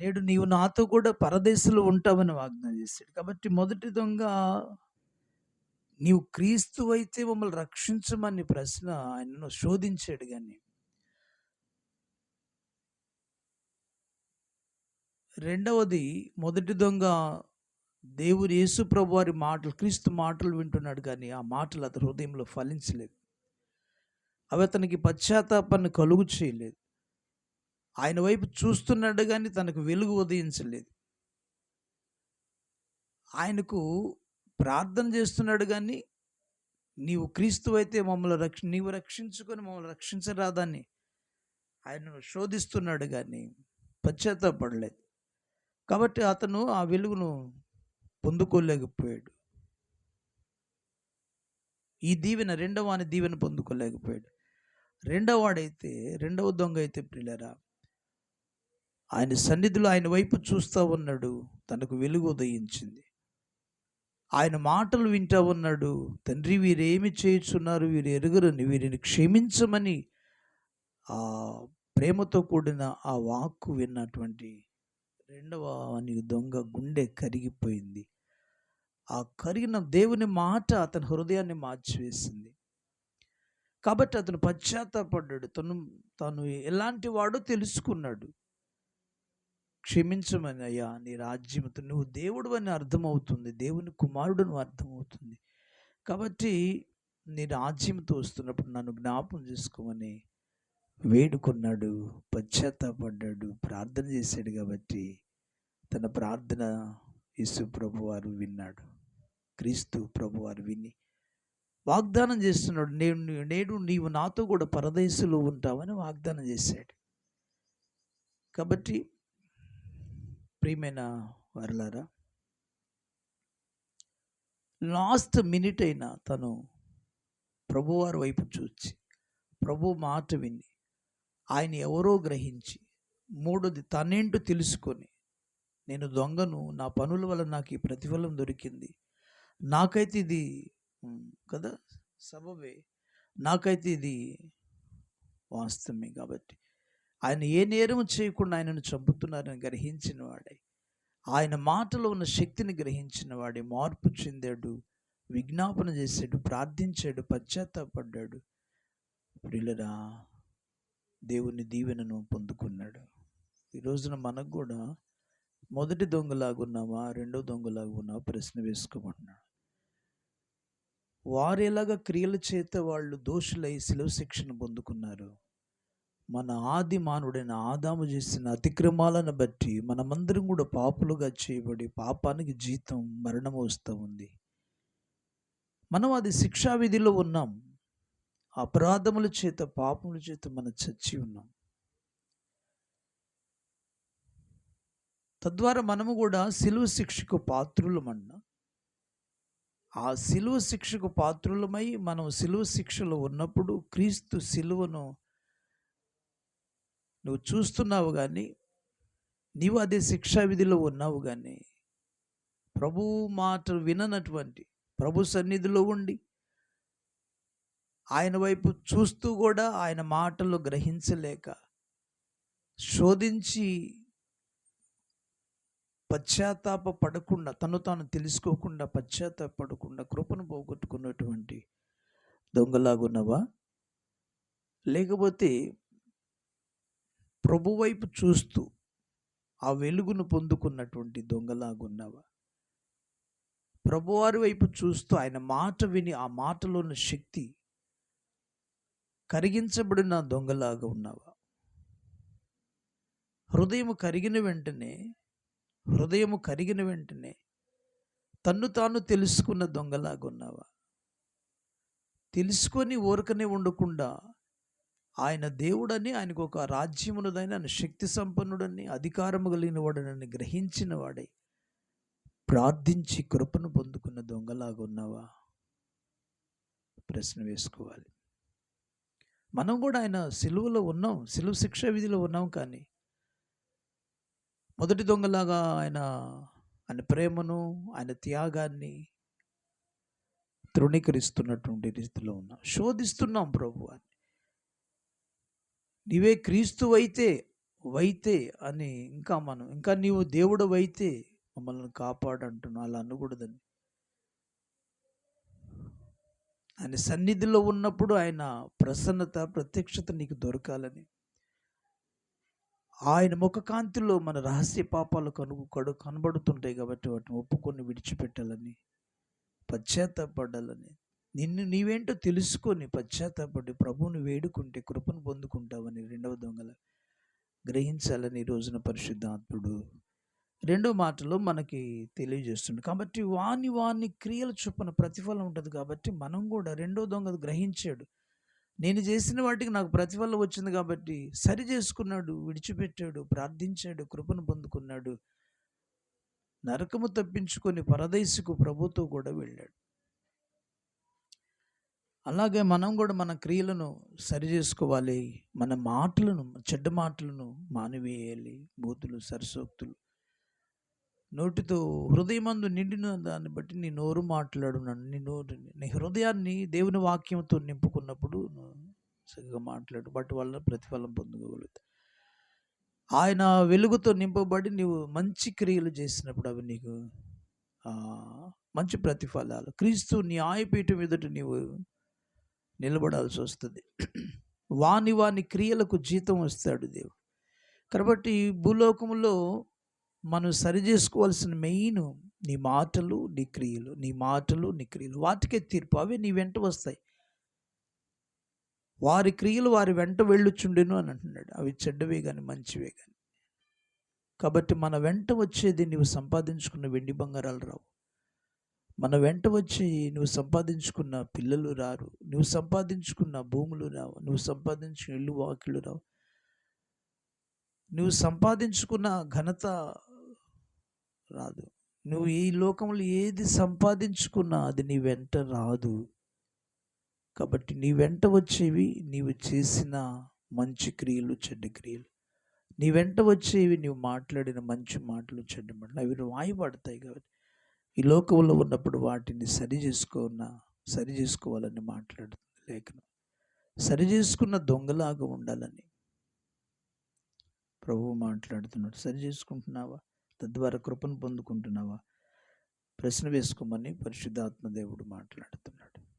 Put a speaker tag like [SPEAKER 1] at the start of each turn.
[SPEAKER 1] నేడు నీవు నాతో కూడా పరదేశంలో ఉంటావని వాగ్దానం చేశాడు. కాబట్టి మొదటి దొంగ నీవు క్రీస్తు అయితే మమ్మల్ని రక్షించమని ప్రశ్న ఆయనను శోధించాడు కానీ రెండవది మొదటి దొంగ దేవుడు యేసు ప్రభు వారి మాటలు క్రీస్తు మాటలు వింటున్నాడు కానీ ఆ మాటలు అతని హృదయంలో ఫలించలేదు. అవి అతనికి పశ్చాత్తాపాన్ని కలుగు చేయలేదు. ఆయన వైపు చూస్తున్నాడు కానీ తనకు వెలుగు ఉదయించలేదు. ఆయనకు ప్రార్థన చేస్తున్నాడు కానీ నీవు క్రీస్తు అయితే మమ్మల్ని రక్ష నీవు రక్షించుకొని మమ్మల్ని రక్షించరాదని ఆయనను శోధిస్తున్నాడు కానీ పశ్చాత్తాపడలేదు. కాబట్టి అతను ఆ వెలుగును పొందుకోలేకపోయాడు. ఈ దీవెన రెండవ అని దీవెన పొందుకోలేకపోయాడు. రెండవ వాడైతే రెండవ దొంగ అయితే ప్రియులరా ఆయన సన్నిధిలో ఆయన వైపు చూస్తూ ఉన్నాడు. తనకు వెలుగు ఉదయించింది. ఆయన మాటలు వింటా ఉన్నాడు. తండ్రి వీరేమి చేయుచున్నారు? వీరు ఎరుగరని వీరిని క్షమించమని. ఆ ప్రేమతో కూడిన ఆ వాక్కు విన్నటువంటి రెండవ అని దొంగ గుండె కరిగిపోయింది. ఆ కరిగిన దేవుని మాట అతని హృదయాన్ని మార్చివేసింది. కాబట్టి అతను పశ్చాత్తాపడ్డాడు. తను తాను ఎలాంటి వాడో తెలుసుకున్నాడు. క్షమించమని అయ్యా నీ రాజ్యముతో. నువ్వు దేవుడు అని అర్థమవుతుంది. దేవుని కుమారుడు అని అర్థమవుతుంది. కాబట్టి నీ రాజ్యంతో వస్తున్నప్పుడు నన్ను జ్ఞాపం చేసుకోమని వేడుకున్నాడు పశ్చాత్తాపడ్డాడు ప్రార్థన చేశాడు కాబట్టి తన ప్రార్థన యేసు ప్రభువారు విన్నాడు. క్రీస్తు ప్రభువారు విని వాగ్దానం చేస్తున్నాడు. నేను నేడు నీవు నాతో కూడా పరదేశంలో ఉంటావని వాగ్దానం చేశాడు. కాబట్టి ప్రియమైన వర్లారా లాస్ట్ మినిట్ అయినా తను ప్రభువారి వైపు చూచి ప్రభు మాట విని ఆయన ఎవరో గ్రహించి మూడోది తనేంటో తెలుసుకొని నేను దొంగను నా పనుల వల్ల నాకు ఈ ప్రతిఫలం దొరికింది. నాకైతే ఇది కదా? సబబే. నాకైతే ఇది వాస్తవమే కాబట్టి. ఆయన ఏ నేరం చేయకుండా ఆయనను చంపుతున్నారని గ్రహించిన వాడే. ఆయన మాటలో ఉన్న శక్తిని గ్రహించిన వాడే. మార్పు చెందాడు విజ్ఞాపన చేశాడు ప్రార్థించాడు పశ్చాత్తాపడ్డాడు. ప్రియులరా దేవుని దీవెనను పొందుకున్నాడు. ఈ రోజున మనకు కూడా మొదటి దొంగలాగున్నావా రెండో దొంగలాగా ఉన్నావా? ప్రశ్న వేసుకోమంటున్నాడు. వారు ఎలాగ క్రియల చేత వాళ్ళు దోషులై శిలవ శిక్షణ పొందుకున్నారు. మన ఆది మానవుడైన ఆదాము చేసిన అతిక్రమాలను బట్టి మనమందరం కూడా పాపులుగా చేయబడి పాపానికి జీతం మరణం వస్తూ ఉంది. మనం అది శిక్షా విధిలో ఉన్నాం. అపరాధముల చేత పాపముల చేత మనం చచ్చి ఉన్నాం. తద్వారా మనము కూడా సిలువ శిక్షకు పాత్రులమన్నా ఆ సిలువ శిక్షకు పాత్రులమై మనం సిలువ శిక్షలో ఉన్నప్పుడు క్రీస్తు సిలువను నువ్వు చూస్తున్నావు కానీ నీవు అదే శిక్షా విధిలో ఉన్నావు కానీ ప్రభు మాటలు విననటువంటి ప్రభు సన్నిధిలో ఉండి ఆయన వైపు చూస్తూ కూడా ఆయన మాటలు గ్రహించలేక శోధించి పశ్చాత్తాప పడకుండా తను తాను తెలుసుకోకుండా పశ్చాత్తాప పడకుండా కృపను పోగొట్టుకున్నటువంటి దొంగలాగున్నవా? లేకపోతే ప్రభువైపు చూస్తూ ఆ వెలుగును పొందుకున్నటువంటి దొంగలాగున్నావా? ప్రభువారి వైపు చూస్తూ ఆయన మాట విని ఆ మాటలోని శక్తి కరిగించబడిన దొంగలాగా ఉన్నావా? హృదయం కరిగిన వెంటనే హృదయము కరిగిన వెంటనే తన్ను తాను తెలుసుకున్న దొంగలాగా ఉన్నావా తెలుసుకొని ఊరకనే ఉండకుండా ఆయన దేవుడని ఆయనకు ఒక రాజ్యమునదైన ఆయన శక్తి సంపన్నుడని అధికారము కలిగిన వాడనని గ్రహించిన వాడై. ప్రార్థించి కృపను పొందుకున్న దొంగలాగా ఉన్నావా? ప్రశ్న వేసుకోవాలి. మనం కూడా ఆయన సిలువలో ఉన్నాం సిలువ శిక్ష విధిలో ఉన్నాం కానీ మొదటి దొంగలాగా ఆయన ఆయన ప్రేమను ఆయన త్యాగాన్ని తృణీకరిస్తున్నటువంటి రీతిలో ఉన్నాం. శోధిస్తున్నాం ప్రభు అని నీవే క్రీస్తు అయితే వైతే అని ఇంకా మనం ఇంకా నీవు దేవుడు అయితే మమ్మల్ని కాపాడంటున్నావు అలా అనకూడదని. ఆయన సన్నిధిలో ఉన్నప్పుడు ఆయన ప్రసన్నత ప్రత్యక్షత నీకు దొరకాలని. ఆయన ముఖకాంతిలో మన రహస్య పాపాలు కనుగు కడు కనబడుతుంటాయి కాబట్టి వాటిని ఒప్పుకొని విడిచిపెట్టాలని పశ్చాత్తాపడాలని నిన్ను నీవేంటో తెలుసుకొని పశ్చాత్తాపడి. ప్రభువుని వేడుకుంటే కృపను పొందుకుంటావని రెండవ దొంగల గ్రహించాలని ఈ రోజున పరిశుద్ధాత్ముడు రెండో మాటలో మనకి తెలియజేస్తుంది కాబట్టి వాని వాని క్రియల చొప్పున ప్రతిఫలం ఉంటుంది కాబట్టి మనం కూడా రెండో దొంగ గ్రహించాడు. నేను చేసిన వాటికి నాకు ప్రతిఫలం వచ్చింది కాబట్టి సరి చేసుకున్నాడు విడిచిపెట్టాడు ప్రార్థించాడు కృపను పొందుకున్నాడు. నరకము తప్పించుకొని పరదేశకు ప్రభుతో కూడా వెళ్ళాడు. అలాగే మనం కూడా మన క్రియలను సరి చేసుకోవాలి. మన మాటలను చెడ్డ మాటలను మానివేయాలి. బూతులు సరసోక్తులు. నోటితో హృదయమందు నిండిన దాన్ని బట్టి నీ నోరు మాట్లాడున్నాను నీ నోరు నీ హృదయాన్ని దేవుని వాక్యంతో నింపుకున్నప్పుడు చక్కగా మాట్లాడు. వాటి వల్ల ప్రతిఫలం పొందగలుగుతా ఆయన వెలుగుతో నింపబడి నీవు మంచి క్రియలు చేసినప్పుడు అవి నీకు మంచి ప్రతిఫలాలు. క్రీస్తు న్యాయపీఠం ఎదుట నీవు నిలబడాల్సి వస్తుంది. వాని వాని క్రియలకు జీతం వస్తాడు దేవుడు. కాబట్టి భూలోకంలో మనం సరి చేసుకోవాల్సిన మెయిన్ నీ మాటలు నీ క్రియలు నీ మాటలు నీ క్రియలు వాటికే తీర్పు. అవి నీ వెంట వస్తాయి. వారి క్రియలు వారి వెంట వెళ్ళుచుండెను అని అంటున్నాడు. అవి చెడ్డవే కానీ మంచివే కానీ కాబట్టి మన వెంట వచ్చేది నువ్వు సంపాదించుకున్న వెండి బంగారాలు రావు. మన వెంట వచ్చి నువ్వు సంపాదించుకున్న పిల్లలు రారు. నువ్వు సంపాదించుకున్న భూములు రావు. నువ్వు సంపాదించుకున్న ఇల్లు వాకిళ్ళు రావు. నువ్వు సంపాదించుకున్న ఘనత రాదు. నువ్వు ఈ లోకంలో ఏది సంపాదించుకున్నా అది నీ వెంట రాదు. కాబట్టి నీ వెంట వచ్చేవి నీవు చేసిన మంచి క్రియలు చెడ్డ క్రియలు. నీ వెంట వచ్చేవి నీవు మాట్లాడిన మంచి మాటలు చెడ్డ మాటలు. అవి వాయిపడతాయి కాబట్టి. ఈ లోకంలో ఉన్నప్పుడు వాటిని సరి చేసుకున్న సరి చేసుకోవాలని మాట్లాడుతుంది లేఖనం. సరి చేసుకున్న దొంగలాగా ఉండాలని ప్రభువు మాట్లాడుతున్నాడు. సరి చేసుకుంటున్నావా? తద్వారా కృపను పొందుకుంటున్నావా? ప్రశ్న వేసుకోమని పరిశుద్ధాత్మ దేవుడు మాట్లాడుతున్నాడు.